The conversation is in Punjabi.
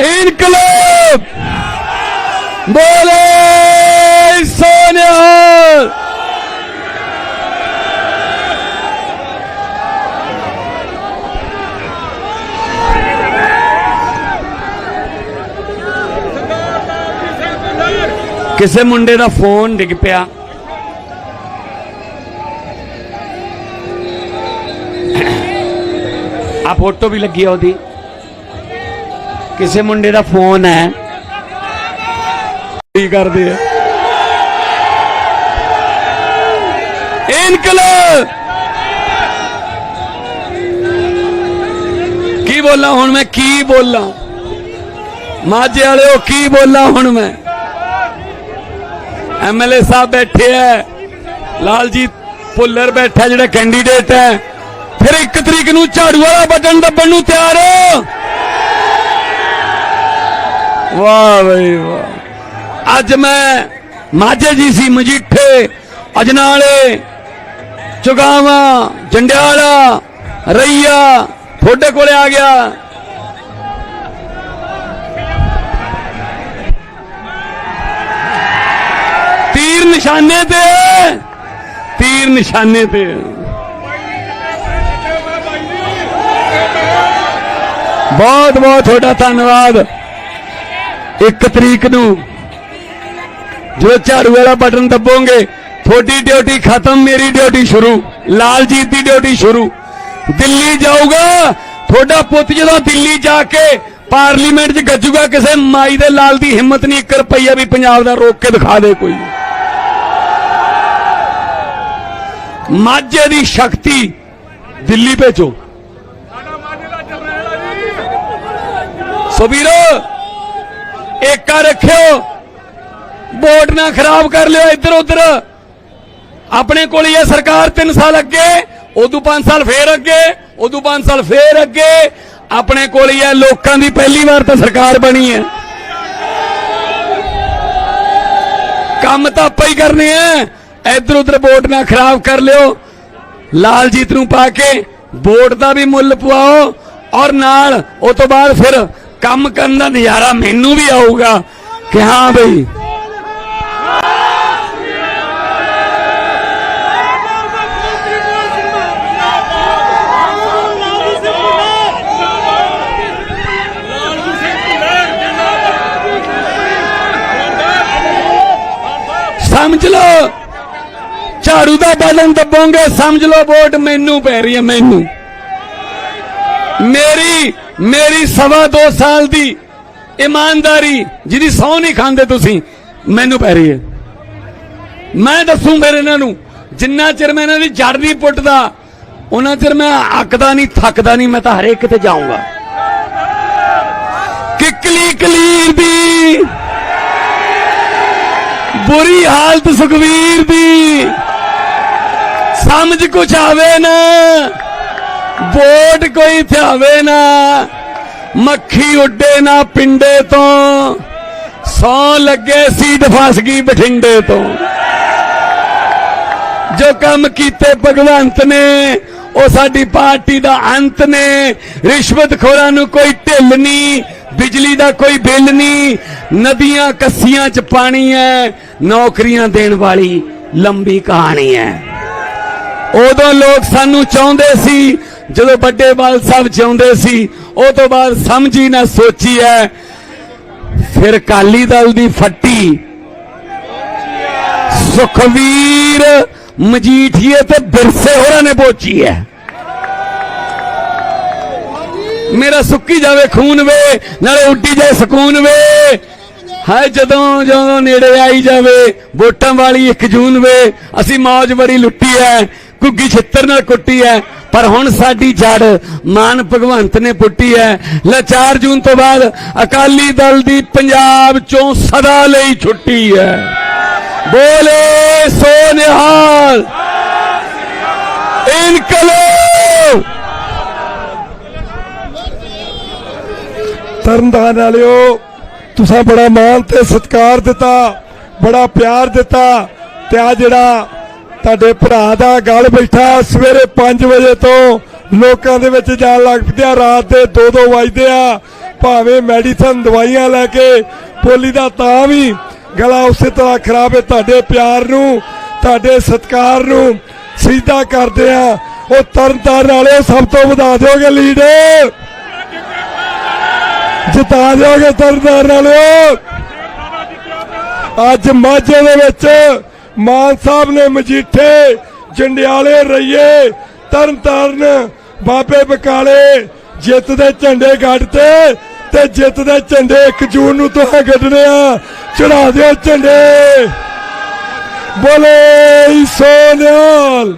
ਇਨਕਲਾਬ। ਬੋਲੇ ਸੋਨਿਹਾਲ ਕਿਸੇ ਮੁੰਡੇ ਦਾ ਫੋਨ ਡਿੱਗ ਪਿਆ। ਆ ਫੋਟੋ ਵੀ ਲੱਗੀ ਆ ਉਹਦੀ। ਕਿਸੇ ਮੁੰਡੇ ਦਾ ਫੋਨ ਹੈ। ਕੀ ਕਰਦੇ ਆ? ਇਨਕਲਾਬ! ਕੀ ਬੋਲਾਂ ਹੁਣ ਮੈਂ? ਕੀ ਬੋਲਾਂ? ਮਾਝੇ ਵਾਲਿਓ ਕੀ ਬੋਲਾਂ ਹੁਣ ਮੈਂ? ਐਮਐਲਏ ਸਾਹਿਬ ਬੈਠੇ ਐ। ਲਾਲਜੀਤ ਭੁੱਲਰ ਬੈਠਾ ਜਿਹੜਾ ਕੈਂਡੀਡੇਟ ਹੈ ਫਿਰ 1 ਤਰੀਕ ਨੂੰ ਝਾੜੂ ਵਾਲਾ ਬਟਨ ਦੱਬਣ ਨੂੰ ਤਿਆਰ। ਹੋ ਵਾਹ ਬਈ ਵਾਹ। ਅੱਜ ਮੈਂ ਮਾਝੇ ਜੀ ਸੀ ਮਜੀਠੇ, ਅਜਨਾਲੇ, ਚੁਗਾਵਾ, ਜੰਡਿਆਲਾ, ਰਈਆ, ਤੁਹਾਡੇ ਕੋਲੇ ਆ ਗਿਆ। ਤੀਰ ਨਿਸ਼ਾਨੇ ਤੇ, ਤੀਰ ਨਿਸ਼ਾਨੇ ਤੇ। ਬਹੁਤ ਬਹੁਤ ਤੁਹਾਡਾ ਧੰਨਵਾਦ। 1 ਤਰੀਕ ਨੂੰ ਜੋ ਝਾੜੂ ਵਾਲਾ ਬਟਨ ਦੱਬੋਗੇ, ਤੁਹਾਡੀ ਡਿਊਟੀ ਖਤਮ, ਮੇਰੀ ਡਿਊਟੀ ਸ਼ੁਰੂ, ਲਾਲਜੀਤ ਦੀ ਡਿਊਟੀ ਸ਼ੁਰੂ। ਦਿੱਲੀ ਜਾਊਗਾ, ਤੁਹਾਡਾ ਪੁੱਤ ਜਦੋਂ ਦਿੱਲੀ ਜਾ ਕੇ ਪਾਰਲੀਮੈਂਟ 'ਚ ਗੱਜੂਗਾ, ਕਿਸੇ ਮਾਈ ਦੇ ਲਾਲ ਦੀ ਹਿੰਮਤ ਨਹੀਂ 1 ਰੁਪਈਆ ਵੀ ਪੰਜਾਬ ਦਾ ਰੋਕ ਕੇ ਦਿਖਾ ਦੇ ਕੋਈ। ਮਾਝੇ ਦੀ ਸ਼ਕਤੀ ਦਿੱਲੀ ਭੇਜੋ। ਸੋ ਵੀਰੋ ਏਕਾ ਰੱਖਿਓ। ਵੋਟ ਨਾ ਖਰਾਬ ਕਰ ਲਿਓ ਇੱਧਰ ਉੱਧਰ। ਆਪਣੇ ਕੋਲ ਹੀ ਸਰਕਾਰ 3 ਸਾਲ ਅੱਗੇ, ਉਦੋਂ 5 ਸਾਲ ਫੇਰ ਅੱਗੇ, ਉਦੋਂ 5 ਸਾਲ ਫੇਰ ਅੱਗੇ। ਆਪਣੇ ਕੋਲ ਹੀ ਹੈ ਲੋਕਾਂ ਦੀ ਪਹਿਲੀ ਵਾਰ ਤਾਂ ਸਰਕਾਰ ਬਣੀ ਹੈ। ਕੰਮ ਤਾਂ ਆਪਾਂ ਹੀ ਕਰਨੇ ਆ। ਇੱਧਰ ਉੱਧਰ ਵੋਟ ਨਾ ਖਰਾਬ ਕਰ ਲਿਓ। ਲਾਲਜੀਤ ਨੂੰ ਪਾ ਕੇ ਵੋਟ ਦਾ ਵੀ ਮੁੱਲ ਪਵਾਓ ਔਰ ਨਾਲ, ਉਹ ਤੋਂ ਬਾਅਦ ਫਿਰ ਕੰਮ ਕਰਨ ਦਾ ਨਜ਼ਾਰਾ ਮੈਨੂੰ ਵੀ ਆਊਗਾ ਕਿ ਹਾਂ ਬਈ। ਸਮਝ ਲਓ। ਝਾੜੂ ਦਾ ਬਟਨ ਦੱਬੋਗੇ, ਸਮਝ ਲਓ ਵੋਟ ਮੈਨੂੰ ਪੈ ਰਹੀ ਹੈ, ਮੈਨੂੰ। ਮੇਰੀ ਮੇਰੀ ਸਵਾ ਦੋ ਸਾਲ ਦੀ ਇਮਾਨਦਾਰੀ, ਜਿਹਦੀ ਸੌ ਨਹੀਂ ਖਾਂਦੇ ਤੁਸੀਂ, ਮੈਨੂੰ ਪੈ ਰਹੀ ਹੈ। ਮੈਂ ਦੱਸੂ ਫਿਰ ਇਹਨਾਂ ਨੂੰ, ਜਿੰਨਾ ਚਿਰ ਮੈਂ ਇਹਨਾਂ ਦੀ ਜੜ ਨਹੀਂ ਪੁੱਟਦਾ, ਉਹਨਾਂ ਚਿਰ ਮੈਂ ਅੱਕਦਾ ਨਹੀਂ, ਥੱਕਦਾ ਨਹੀਂ, ਮੈਂ ਤਾਂ ਹਰੇਕ ਤੇ ਜਾਊਂਗਾ। ਕਿਕਲੀ ਕਲੀਰ ਦੀ, ਬੁਰੀ ਹਾਲਤ ਸੁਖਵੀਰ ਦੀ, ਸਮਝ ਕੁਛ ਆਵੇ ਨਾ। ਵੋਟ ਕੋਈ ਥਿਆਵੇ ਨਾ, ਮੱਖੀ ਉੱਡੇ ਨਾ ਪਿੰਡੇ ਤੋਂ। ਸੌ ਲੱਗੇ ਸੀਟ ਫਸ ਗਈ ਬਠਿੰਡੇ ਤੋਂ। ਜੋ ਕੰਮ ਕੀਤੇ ਭਗਵੰਤ ਨੇ, ਉਹ ਸਾਡੀ ਪਾਰਟੀ ਦਾ ਅੰਤ ਨੇ। ਰਿਸ਼ਵਤ ਰਿਸ਼ਵਤਖੋਰਾਂ ਨੂੰ ਕੋਈ ਢਿੱਲ ਨਹੀਂ ਬਿਜਲੀ ਦਾ ਕੋਈ ਬਿੱਲ ਨਹੀਂ ਨਦੀਆਂ ਕੱਸੀਆਂ 'ਚ ਪਾਣੀ ਹੈ ਨੌਕਰੀਆਂ ਦੇਣ ਵਾਲੀ ਲੰਬੀ ਕਹਾਣੀ ਹੈ ਉਦੋਂ ਲੋਕ ਸਾਨੂੰ ਚਾਹੁੰਦੇ ਸੀ ਜਦੋਂ ਵੱਡੇ ਬਾਲ ਸਾਹਿਬ ਚਾਹੁੰਦੇ ਸੀ, ਉਹ ਤੋਂ ਬਾਅਦ ਸਮਝੀ ਨਾ ਸੋਚੀ ਹੈ ਫਿਰ ਕਾਲੀ ਦਲ ਦੀ ਫੱਟੀ। ਸੁਖਵੀਰ ਮਜੀਠੀਏ ਤੇ ਬਿਰਸੇ ਹੋਰਾਂ ਨੇ ਪੋਚੀ ਹੈ ਮੇਰਾ ਸੁੱਕੀ ਜਾਵੇ ਖੂਨ ਵੇ, ਨਾਲੇ ਉੱਡੀ ਜਾਏ ਸਕੂਨ ਵੇ। ਹਾਏ, ਜਦੋਂ ਜਦੋਂ ਨੇੜੇ ਆਈ ਜਾਵੇ, ਵੋਟਾਂ ਵਾਲੀ 1 ਜੂਨ ਵੇ, ਅਸੀਂ ਮੌਜ ਬੜੀ ਲੁੱਟੀ ਐ, ਘੁੱਗੀ ਛਿੱਤਰ ਨਾਲ ਕੁੱਟੀ ਐ। ਪਰ ਹੁਣ ਸਾਡੀ ਜੜ ਮਾਨ ਭਗਵੰਤ ਨੇ ਪੁੱਟੀ ਹੈ। ਲੈ 4 ਜੂਨ ਤੋਂ ਬਾਅਦ ਅਕਾਲੀ ਦਲ ਦੀ ਪੰਜਾਬ ਚੋਂ ਸਦਾ ਲਈ ਛੁੱਟੀ ਹੈ। ਬੋਲੇ ਸੋ ਨਿਹਾਲ ਇਨਕਲਾਬ। ਤਰਨਤਾਰਨ ਵਾਲਿਓ, ਤੁਸੀਂ ਬੜਾ ਮਾਣ ਤੇ ਸਤਿਕਾਰ ਦਿੱਤਾ, ਬੜਾ ਪਿਆਰ ਦਿੱਤਾ ਤੇ ਆ ਜਿਹੜਾ ਤੁਹਾਡੇ ਭਰਾ ਦਾ ਗੱਲ ਬੈਠਾ ਸਵੇਰੇ 5 ਵਜੇ ਤੋਂ ਲੋਕਾਂ ਦੇ ਵਿੱਚ ਜਾਣ ਲੱਗ ਪਿਆ। ਰਾਤ ਦੇ 2-2 ਵਜਦੇ ਆ। ਭਾਵੇਂ ਮੈਡੀਸਨ ਦਵਾਈਆਂ ਲੈ ਕੇ ਬੋਲੀ ਦਾ ਤਾਂ ਵੀ ਗਲਾ ਉਸੇ ਤਰ੍ਹਾਂ ਖਰਾਬ ਹੈ। ਤੁਹਾਡੇ ਪਿਆਰ ਨੂੰ, ਤੁਹਾਡੇ ਸਤਿਕਾਰ ਨੂੰ ਸਿੱਧਾ ਕਰਦੇ ਆ। ਉਹ ਤਰਨਤਾਰਨ ਵਾਲੇ ਸਭ ਤੋਂ ਵਧਾ ਦਿਓਗੇ ਲੀਡਰ ਜਿਤਾ ਦਿਓਗੇ ਤਰਨਤਾਰਨ ਵਾਲਿਓ। ਅੱਜ ਮਾਝੇ ਦੇ ਵਿੱਚ ਮਾਨ ਸਾਹਿਬ ਨੇ ਮਜੀਠੇ, ਜੰਡਿਆਲੇ ਰਈਏ, ਤਰਨਤਾਰਨ, ਬਾਬੇ ਬਕਾਲੇ, ਜਿੱਤ ਦੇ ਝੰਡੇ ਗੱਡਤੇ ਤੇ ਜਿੱਤ ਦੇ ਝੰਡੇ 1 ਜੂਨ ਨੂੰ ਤੁਹਾਂ ਗੱਡਣੇ ਆ। ਚੜਾ ਦਿਓ ਝੰਡੇ। ਬੋਲੇ ਸੋਨਿਆਲ।